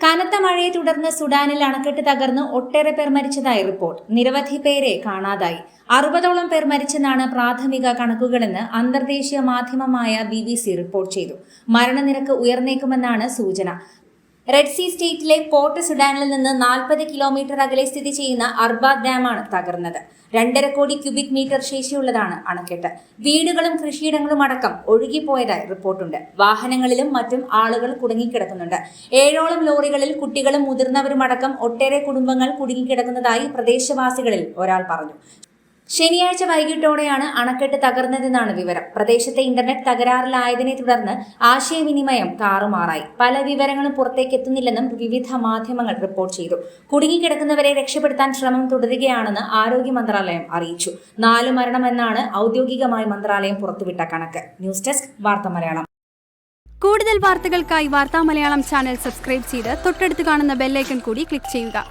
കനത്ത മഴയെ തുടർന്ന് സുഡാനിൽ അണക്കെട്ട് തകർന്ന് ഒട്ടേറെ പേർ മരിച്ചതായി റിപ്പോർട്ട്. നിരവധി പേരെ കാണാതായി. അറുപതോളം പേർ മരിച്ചെന്നാണ് പ്രാഥമിക കണക്കുകളെന്ന് അന്തർദേശീയ മാധ്യമമായ ബി റിപ്പോർട്ട് ചെയ്തു. മരണനിരക്ക് ഉയർന്നേക്കുമെന്നാണ് സൂചന. റെഡ് സീ സ്റ്റേറ്റിലെ പോർട്ട് സുഡാനിൽ നിന്ന് നാൽപ്പത് കിലോമീറ്റർ അകലെ സ്ഥിതി ചെയ്യുന്ന അർബ ഡാമാണ് തകർന്നത്. രണ്ടര കോടി ക്യൂബിക് മീറ്റർ ശേഷിയുള്ളതാണ് അണക്കെട്ട്. വീടുകളും കൃഷിയിടങ്ങളും അടക്കം ഒഴുകിപ്പോയതായി റിപ്പോർട്ടുണ്ട്. വാഹനങ്ങളിലും മറ്റും ആളുകൾ കുടുങ്ങിക്കിടക്കുന്നുണ്ട്. ഏഴോളം ലോറികളിൽ കുട്ടികളും മുതിർന്നവരും അടക്കം ഒട്ടേറെ കുടുംബങ്ങൾ കുടുങ്ങിക്കിടക്കുന്നതായി പ്രദേശവാസികളിൽ ഒരാൾ പറഞ്ഞു. ശനിയാഴ്ച വൈകിട്ടോടെയാണ് അണക്കെട്ട് തകർന്നതെന്നാണ് വിവരം. പ്രദേശത്തെ ഇന്റർനെറ്റ് തകരാറിലായതിനെ തുടർന്ന് ആശയവിനിമയം താറുമാറായി. പല വിവരങ്ങളും പുറത്തേക്ക് എത്തുന്നില്ലെന്നും വിവിധ മാധ്യമങ്ങൾ റിപ്പോർട്ട് ചെയ്തു. കുടുങ്ങിക്കിടക്കുന്നവരെ രക്ഷപ്പെടുത്താൻ ശ്രമം തുടരുകയാണെന്ന് ആരോഗ്യ മന്ത്രാലയം അറിയിച്ചു. നാല് മരണമെന്നാണ് ഔദ്യോഗികമായി മന്ത്രാലയം പുറത്തുവിട്ട കണക്ക്. ന്യൂസ് ഡെസ്ക് വാർത്ത മലയാളം. കൂടുതൽ വാർത്തകൾക്കായി വാർത്താ മലയാളം ചാനൽ സബ്സ്ക്രൈബ് ചെയ്ത് തൊട്ടടുത്ത് കാണുന്ന ബെല്ലൈക്കൺ കൂടി ക്ലിക്ക് ചെയ്യുക.